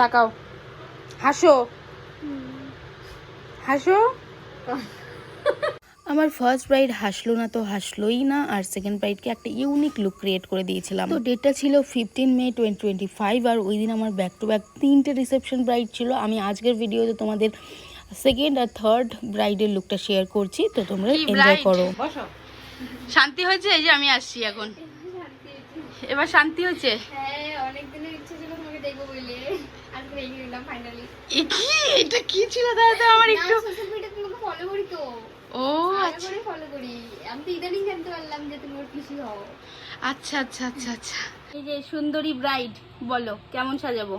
তাকাও। হাসো। হাসো। আমার ফার্স্ট ব্রাইড হাসলো না তো হাসলোই না আর সেকেন্ড ব্রাইডকে একটা ইউনিক লুক ক্রিয়েট করে দিয়েছিলাম। তো ডেটটা ছিল fifteen May twenty twenty five আর ওই দিন আমার ব্যাক টু ব্যাক তিনটে রিসেপশন ব্রাইড ছিল। আমি আজকের ভিডিওতে তোমাদের সেকেন্ড আর থার্ড ব্রাইডের লুকটা শেয়ার করছি তো তোমরা এনজয় করো। শান্তি হয়েছে? এই যে আমি আসছি এখন। এবার শান্তি হয়েছে হ্যাঁ অনেক দিনের ইচ্ছে ছিল তোমাকে দেখব বলে আজকে দেখে নিলাম ফাইনালি এ কি এটা কি ছিল? দাদা তো আমার একটু সোশ্যাল মিডিয়া তোমাকে ফলো করি তো। ও ভালো আচ্ছা। করে ফলো করি। আমি তো ইদানিং জানতে পারলাম যে তুমি ওর পিসি হও। আচ্ছা আচ্ছা আচ্ছা আচ্ছা। এই যে সুন্দরী ব্রাইড বলো কেমন সাজাবো?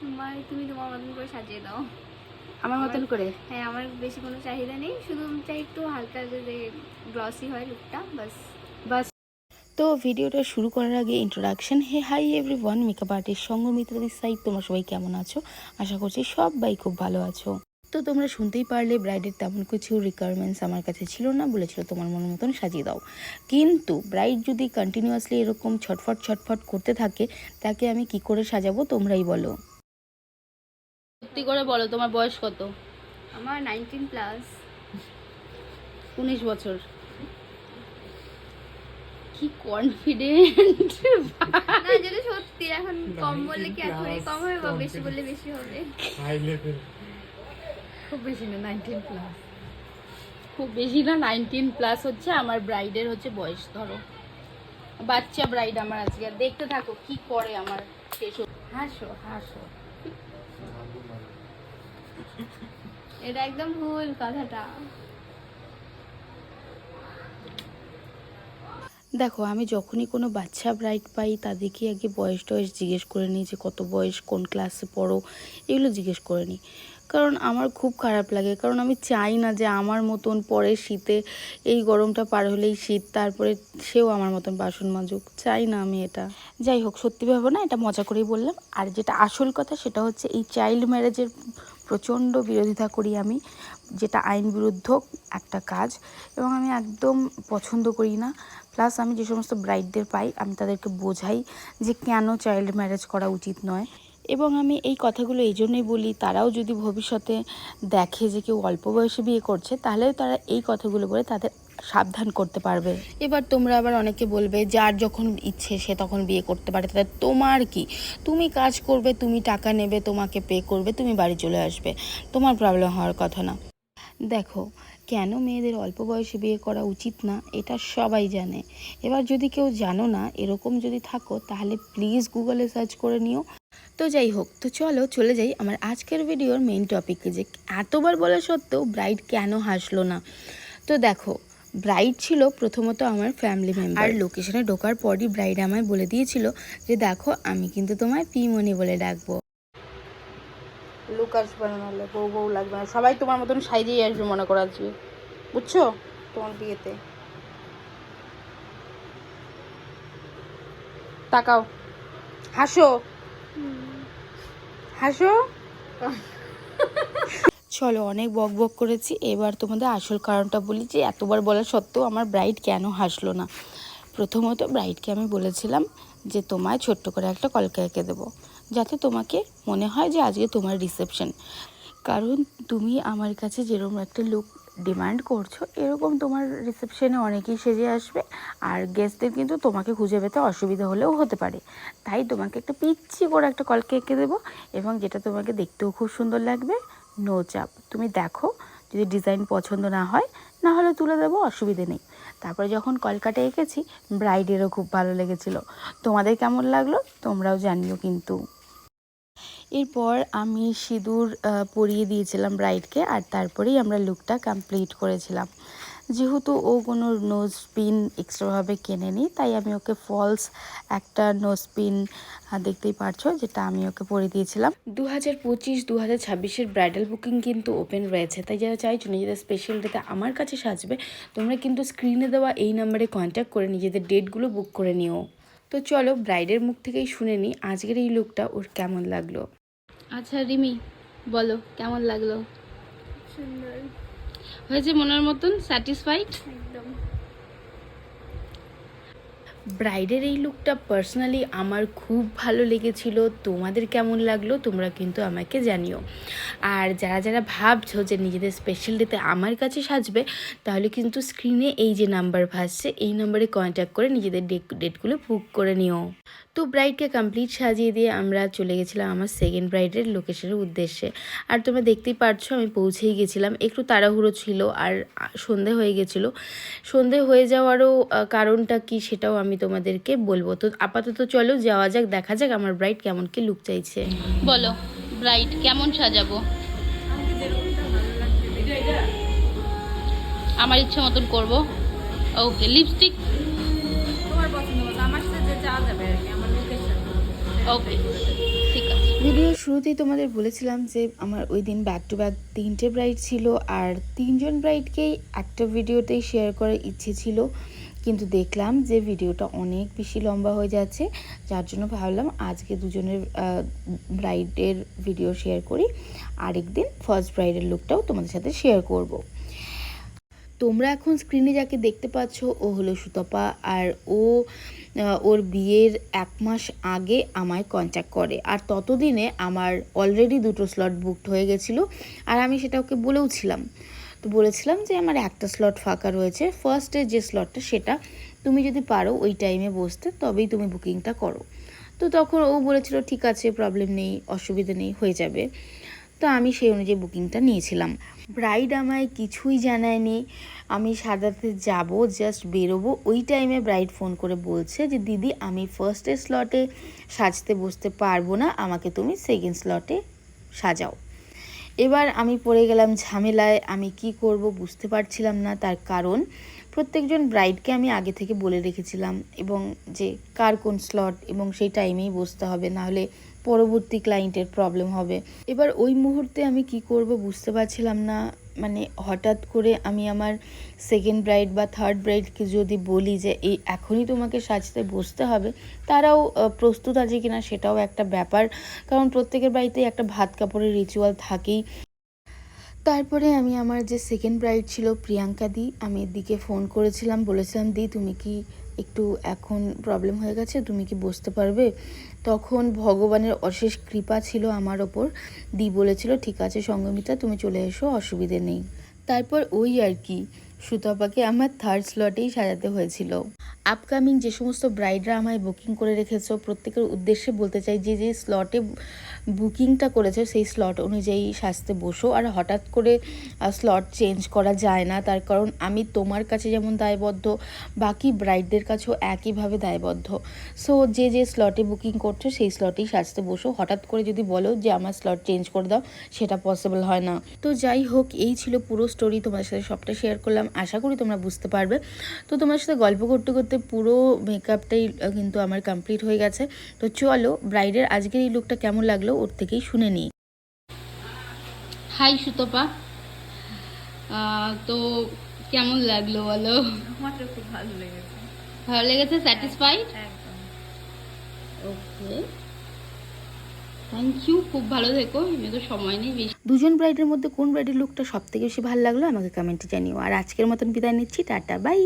তোমার তুমি তোমার মতন করে সাজিয়ে দাও। আমার মতন করে? হ্যাঁ আমার বেশি কোনো চাহিদা নেই। শুধু চাই একটু হালকা যে গ্লসি হয় লুকটা বাস। বাস। তো ভিডিওটা শুরু করার আগে introduction hey hi everyone makeup artist সঙ্গমিত্রাদির side তোমরা সবাই কেমন আছো? আশা করছি সবাই খুব ভালো আছো। তো তোমরা শুনতেই পারলে ব্রাইডের তেমন কিছু রিকোয়ারমেন্টস আমার কাছে ছিল না বলেছিল তোমার মনের মতন সাজিয়ে দাও। কিন্তু ব্রাইড যদি কন্টিনিউয়াসলি এরকম ছটফট ছটফট করতে থাকে তাকে আমি কি করে সাজাবো তোমরাই বলো। সত্যি করে বলো তোমার বয়স কত? আমার নাইনটিন প্লাস উনিশ বছর। কি কনফিডেন্ট না যেটা সত্যি এখন কম বললে কি এখন কম হবে বা বেশি বললে বেশি হবে। খুব বেশি না নাইনটিন প্লাস খুব বেশি না নাইনটিন প্লাস হচ্ছে আমার ব্রাইডের হচ্ছে বয়স ধরো। বাচ্চা ব্রাইড আমার আজকে। আর দেখতে থাকো কি করে আমার শেষ হাসো হাসো। এটা একদম ভুল কথাটা। দেখো, আমি যখনই কোনো বাচ্চা ব্রাইড পাই তাদেরকে আগে বয়স টয়স জিজ্ঞেস করে নিই যে, কত বয়স? কোন ক্লাসে পড়ো? এগুলো জিজ্ঞেস করে নিই। কারণ আমার খুব খারাপ লাগে। কারণ আমি চাই না যে, আমার মতন পরে শীতে এই গরমটা পার হলেই শীত, তারপরে সেও আমার মতন বাসন মাজুক। চাই না আমি এটা। যাই হোক, সত্যি ভাবো না, এটা মজা করেই বললাম। আর যেটা আসল কথা, সেটা হচ্ছে এই চাইল্ড ম্যারেজের প্রচণ্ড বিরোধিতা করি আমি, যেটা আইন বিরুদ্ধ একটা কাজ এবং আমি একদম পছন্দ করি না। প্লাস আমি যে সমস্ত ব্রাইডদের পাই, আমি তাদেরকে বোঝাই যে কেন চাইল্ড ম্যারেজ করা উচিত নয়। এবং আমি এই কথাগুলো এই জন্যই বলি, তারাও যদি ভবিষ্যতে দেখে যে কেউ অল্প বয়সে বিয়ে করছে তাহলেও তারা এই কথাগুলো বলে তাদের সাবধান করতে পারবে। এবার তোমরা আবার অনেকে বলবে, যার যখন ইচ্ছে সে তখন বিয়ে করতে পারে। তাহলে তোমার কি? তুমি কাজ করবে, তুমি টাকা নেবে, তোমাকে পে করবে, তুমি বাড়ি চলে আসবে। তোমার প্রবলেম হওয়ার কথা না। দেখো, কেন মেয়েদের অল্প বয়সে বিয়ে করা উচিত না? এটা সবাই জানে। এবার যদি কেউ জানো না, এরকম যদি থাকো, তাহলে প্লিজ গুগলে সার্চ করে নিও। তো যাই হোক, তো চলো, চলে যাই আমার আজকের ভিডিওর মেইন টপিকে যে, এতবার বলা সত্ত্বেও ব্রাইড কেন হাসলো না? তো দেখো ব্রাইড ছিল প্রথমত আমার ফ্যামিলি মেম্বার আর লোকেশনে ঢোকার পরই ব্রাইড আমায় বলে দিয়েছিল যে দেখো আমি কিন্তু তোমায় পিমনি বলে ডাকবো। লুক আসবে না নাহলে বউ বউ লাগবে না। সবাই তোমার মতন সাইজেই আসবে মনে করো আজকে। বুঝছ? তোমার বিয়েতে। তাকাও। হাসো। হাসো। চলো, অনেক বক বক করেছি। এবার তোমাদের আসল কারণটা বলি যে, এতবার বলা সত্ত্বেও আমার ব্রাইড কেন হাসলো না? প্রথমত ব্রাইডকে আমি বলেছিলাম যে, তোমায় ছোট্ট করে একটা কলকা এঁকে দেবো। যাতে তোমাকে মনে হয় যে, আজকে তোমার রিসেপশন কারণ তুমি আমার কাছে যেরকম একটা লুক ডিমান্ড করছ, এরকম তোমার রিসেপশনে অনেকেই সেজে আসবে। আর গেস্টদের কিন্তু তোমাকে খুঁজে পেতে অসুবিধা হলেও হতে পারে। তাই তোমাকে একটা পিচ্ছি করে একটা কলকে এঁকে দেবো এবং যেটা তোমাকে দেখতেও খুব সুন্দর লাগবে। নো চাপ তুমি দেখো, যদি ডিজাইন পছন্দ না হয় না হলে তুলে দেবো, অসুবিধে নেই। তারপরে যখন কলকাতা এঁকেছি ব্রাইডেরও খুব ভালো লেগেছিল। তোমাদের কেমন লাগল? তোমরাও জানিও কিন্তু। এরপর আমি সিঁদুর পরিয়ে দিয়েছিলাম ব্রাইডকে আর তারপরেই আমরা লুকটা কমপ্লিট করেছিলাম। যেহেতু ও কোনো নোজ পিন এক্সট্রাভাবে কেনেনি তাই আমি ওকে ফলস একটা নোজ পিন দেখতেই পারছ যেটা আমি ওকে পরিয়ে দিয়েছিলাম। দু হাজার পঁচিশ দু হাজার ছাব্বিশের ব্রাইডাল বুকিং কিন্তু ওপেন রয়েছে। তাই যারা চাইছো নিজেদের স্পেশাল ডেতে আমার কাছে সাজবে তোমরা কিন্তু স্ক্রিনে দেওয়া এই নাম্বারে কন্ট্যাক্ট করে নিজেদের ডেটগুলো বুক করে নিও। তো চলো ব্রাইডের মুখ থেকেই শুনে নিই আজকের এই লুকটা ওর কেমন লাগল। আচ্ছা রিমি বলো কেমন লাগল? সুন্দর। হয়েছে মনের মতন স্যাটিসফাইড একদম। ব্রাইডের এই লুকটা পার্সোনালি আমার খুব ভালো লেগেছিল। তোমাদের কেমন লাগল তোমরা কিন্তু আমাকে জানিও। আর যারা যারা ভাবছ যে নিজেদের স্পেশাল ডেতে আমার কাছে সাজবে, তাহলে কিন্তু স্ক্রিনে এই যে নাম্বার ভাসছে, এই নাম্বারে কন্ট্যাক্ট করে নিজেদের ডেট ডেটগুলো বুক করে নিও। তো ব্রাইডকে কমপ্লিট সাজিয়ে দিয়ে আমরা চলে গেছিলাম আমার সেকেন্ড ব্রাইডের লোকেশনের উদ্দেশ্যে। আর তোমরা দেখতেই পারছ আমি পৌঁছেই গেছিলাম। একটু তাড়াহুড়ো ছিল আর সন্ধে হয়ে গেছিল। সন্ধে হয়ে যাওয়ারও কারণটা কি সেটাও আমি তোমাদেরকে বলব। তো আপাতত চলো যাওয়া যাক দেখা যাক আমার ব্রাইড কেমন কি লুক চাইছে। বলো ব্রাইট কেমন সাজাবো? আমার ইচ্ছে মতন করব। ওকে লিপস্টিক ওকে ঠিক আছে। ভিডিওর শুরুতেই তোমাদের বলেছিলাম যে আমার ওই দিন ব্যাক টু ব্যাক তিনটে ব্রাইড ছিল আর তিনজন ব্রাইডকেই একটা ভিডিওতেই শেয়ার করার ইচ্ছে ছিল। কিন্তু দেখলাম যে ভিডিওটা অনেক বেশি লম্বা হয়ে যাচ্ছে, যার জন্য ভাবলাম আজকে দুজনের ব্রাইডের ভিডিও শেয়ার করি। আরেকদিন ফার্স্ট ব্রাইডের লুকটাও তোমাদের সাথে শেয়ার করব। তোমরা এখন স্ক্রিনে যাকে দেখতে পাচ্ছ, ও হলো সুতপা আর ও ওর বিয়ের এক মাস আগে আমায় কন্ট্যাক্ট করে। আর ততদিনে আমার অলরেডি দুটো স্লট বুকড হয়ে গেছিল, আর আমি সেটা ওকে বলেও ছিলাম তো বলেছিলাম যে আমার একটা স্লট ফাঁকা রয়েছে। ফার্স্টে যে স্লটটা সেটা তুমি যদি পারো ওই টাইমে বসতে, তবেই তুমি বুকিংটা করো। তো তখন ও বলেছিল, ঠিক আছে প্রবলেম নেই, অসুবিধা নেই, হয়ে যাবে। তো আমি সেই অনুযায়ী বুকিংটা নিয়েছিলাম। ব্রাইড আমায় কিছুই জানায়নি। আমি সাজাতে যাব জাস্ট বেরোবো। ওই টাইমে ব্রাইড ফোন করে বলছে যে, দিদি, আমি ফার্স্টে স্লটে সাজতে বসতে পারব না। আমাকে তুমি সেকেন্ড স্লটে সাজাও। এবার আমি পড়ে গেলাম ঝামেলায়, আমি কি করব বুঝতে পারছিলাম না তার কারণ। প্রত্যেকজন ব্রাইডকে আমি আগে থেকে বলে রেখেছিলাম এবং যে কার কোন স্লট এবং সেই টাইমেই বসতে হবে, নাহলে পরবর্তী ক্লায়েন্টের প্রবলেম হবে। এবার ওই মুহূর্তে আমি কি করব বুঝতে পারছিলাম না। মানে হঠাৎ করে আমি আমার সেকেন্ড ব্রাইড বা থার্ড ব্রাইডকে যদি বলি যে, এই এখনই তোমাকে সাজতে বসতে হবে, তারাও প্রস্তুত আছে কিনা সেটাও একটা ব্যাপার। কারণ প্রত্যেকের বাড়িতেই একটা ভাত কাপড়ের রিচুয়াল থাকেই। তারপরে আমি আমার যে সেকেন্ড ব্রাইড ছিল, প্রিয়াঙ্কা দি, আমি দিকে ফোন করেছিলাম, বলেছিলাম, দি, তুমি কি একটু এখন প্রবলেম হয়ে গেছে, তুমি কি বসতে পারবে? তখন ভগবানের অশেষ কৃপা ছিল আমার ওপর। দি বলেছিল, ঠিক আছে সঙ্গমিতা, তুমি চলে এসো, অসুবিধে নেই। তারপর ওই আর কি। সুতপাকে আমার থার্ড স্লটেই সাজাতে হয়েছিল। আপকামিং যে সমস্ত ব্রাইডরা আমায় বুকিং করে রেখেছো, প্রত্যেকের উদ্দেশ্যে বলতে চাই যে যে স্লটে বুকিংটা করেছ, সেই স্লট অনুযায়ী সাজতে বসো। আর হঠাৎ করে স্লট চেঞ্জ করা যায় না। তার কারণ আমি তোমার কাছে যেমন দায়বদ্ধ, বাকি ব্রাইডদের কাছেও একইভাবে দায়বদ্ধ। সো যে যে স্লটে বুকিং করছ, সেই স্লটেই সাজতে বসো। হঠাৎ করে যদি বলো যে, আমার স্লট চেঞ্জ করে দাও, সেটা পসিবল হয় না। তো যাই হোক, এই ছিল পুরো স্টোরি তোমার সাথে সবটা শেয়ার করলাম। আশা করি তোমরা বুঝতে পারবে। তো তোমার সাথে গল্প করতে করতে পুরো মেকআপটাই কিন্তু আমার কমপ্লিট হয়ে গেছে। তো চলো ব্রাইডের আজকের এই লুকটা কেমন লাগল ওর থেকেই শুনে নিই। হাই সুতপা। তো কেমন লাগল বলো? আমার খুব ভালো লেগেছে। ভালো লেগেছে? স্যাটিসফাইড একদম। ওকে থ্যাংক ইউ খুব ভালো থেকো আমি তো সময় নেই বেশি। দুজন ব্রাইডের মধ্যে কোন ব্রাইডের লুকটা সব থেকে বেশি ভালো লাগল আমাকে কমেন্টে জানিও। আর আজকের মতন বিদায় নিচ্ছি, টাটা বাই